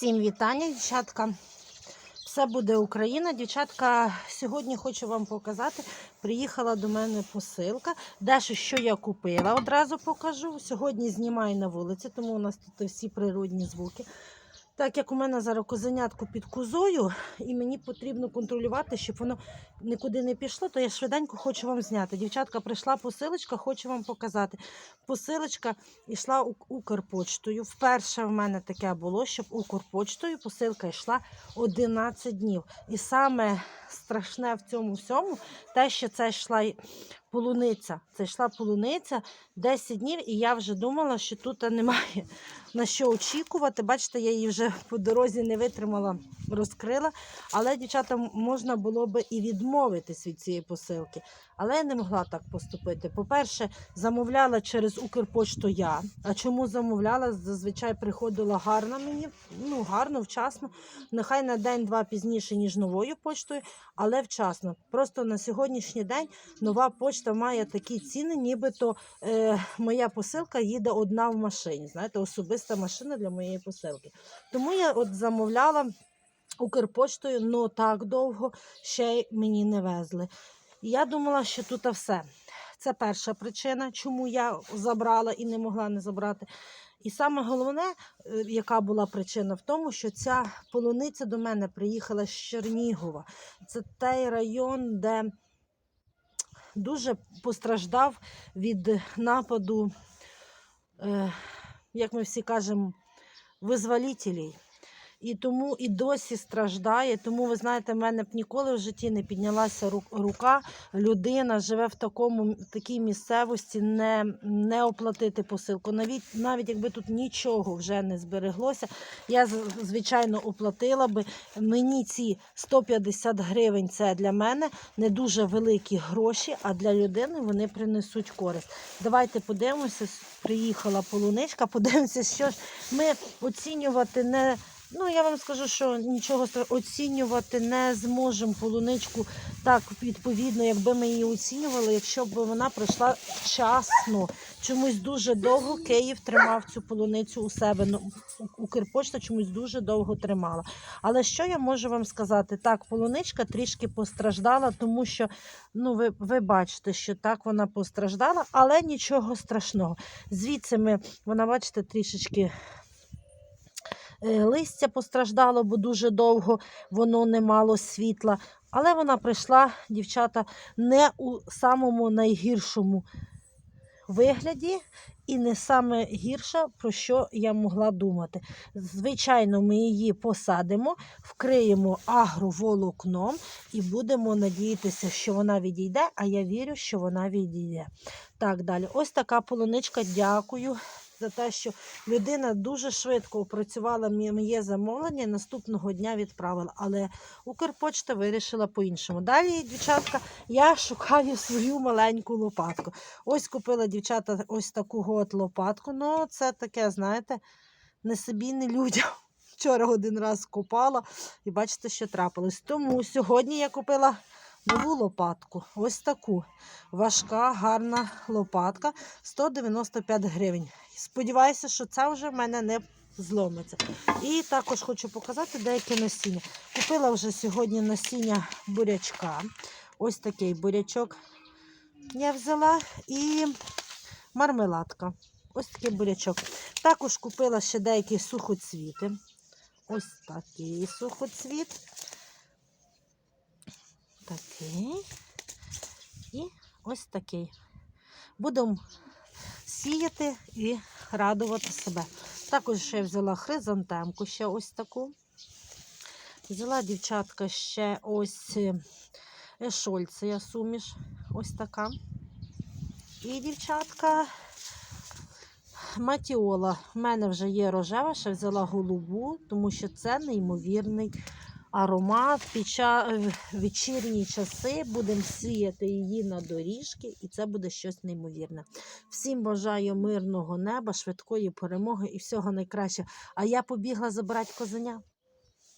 Всім вітання, дівчатка. Все буде Україна. Дівчатка, сьогодні хочу вам показати. Приїхала до мене посилка. Дещо, що я купила, одразу покажу. Сьогодні знімаю на вулиці, тому у нас тут всі природні звуки. Так як у мене зараз козенятку під козою, і мені потрібно контролювати, щоб воно нікуди не пішло, то я швиденько хочу вам зняти. Дівчатка, прийшла посилочка, хочу вам показати. Посилочка йшла Укрпочтою. Вперше в мене таке було, щоб Укрпочтою посилка йшла 11 днів. І саме страшне в цьому всьому, те, що це йшла полуниця. Це йшла полуниця 10 днів, і я вже думала, що тут немає на що очікувати. Бачите, я її вже по дорозі не витримала, розкрила. Але, дівчата, можна було би і відмовитись від цієї посилки. Але я не могла так поступити. По-перше, замовляла через Укрпошту я. А чому замовляла? Зазвичай приходила гарно мені, ну гарно, вчасно. Нехай на день-два пізніше, ніж новою поштою, але вчасно. Просто на сьогоднішній день нова почта має такі ціни, нібито е, моя посилка їде одна в машині. Знаєте, особиста машина для моєї посилки. Тому я от замовляла Укрпоштою, але так довго ще й мені не везли. Я думала, що тут все. Це перша причина, чому я забрала і не могла не забрати. І саме головне, е, яка була причина, в тому, що ця полуниця до мене приїхала з Чернігова. Це той район, де дуже постраждав від нападу, е, як ми всі кажемо, визволителей. І тому і досі страждає. Тому, ви знаєте, в мене б ніколи в житті не піднялася ру- рука. Людина живе в такому такій місцевості, не, не оплатити посилку. Навіть навіть якби тут нічого вже не збереглося, я звичайно оплатила би. Мені ці 150 гривень це для мене не дуже великі гроші, а для людини вони принесуть користь. Давайте подивимося. Приїхала полуничка, подивимося, що ж ми оцінювати не. Ну, я вам скажу, що нічого оцінювати не зможемо полуничку так відповідно, якби ми її оцінювали, якщо б вона пройшла вчасно. Чомусь дуже довго Київ тримав цю полуницю у себе. Ну, У- Укрпошта чомусь дуже довго тримала. Але що я можу вам сказати? Так, полуничка трішки постраждала, тому що ну, ви, ви бачите, що так вона постраждала, але нічого страшного. Звідси ми, вона, бачите, трішечки листя постраждало, бо дуже довго воно не мало світла. Але вона прийшла, дівчата, не у самому найгіршому вигляді і не саме гірша, про що я могла думати. Звичайно, ми її посадимо, вкриємо агроволокном і будемо надіятися, що вона відійде, а я вірю, що вона відійде. Так, далі. Ось така полуничка. Дякую за те, що людина дуже швидко опрацювала моє замовлення наступного дня відправила. Але Укрпочта вирішила по-іншому. Далі, дівчатка, я шукаю свою маленьку лопатку. Ось купила дівчата ось таку от лопатку. Ну, це таке, знаєте, не собі, не людям. Вчора один раз купала і бачите, що трапилось. Тому сьогодні я купила нову лопатку. Ось таку. Важка, гарна лопатка 195 гривень. Сподіваюся, що це вже в мене не зломиться. І також хочу показати деяке насіння. Купила вже сьогодні насіння бурячка. Ось такий бурячок я взяла і мармеладка. Ось такий бурячок. Також купила ще деякі сухоцвіти. Ось такий сухоцвіт. Такий. І ось такий. Будемо сіяти і радувати себе. Також ще взяла хризантемку, ще ось таку. Взяла дівчатка ще ось е, шольцея суміш. Ось така. І дівчатка матіола. У мене вже є рожева, ще взяла голубу, тому що це неймовірний аромат. Під час вечірні часи будемо сіяти її на доріжки, і це буде щось неймовірне. Всім бажаю мирного неба, швидкої перемоги і всього найкращого. А я побігла забирати козеня.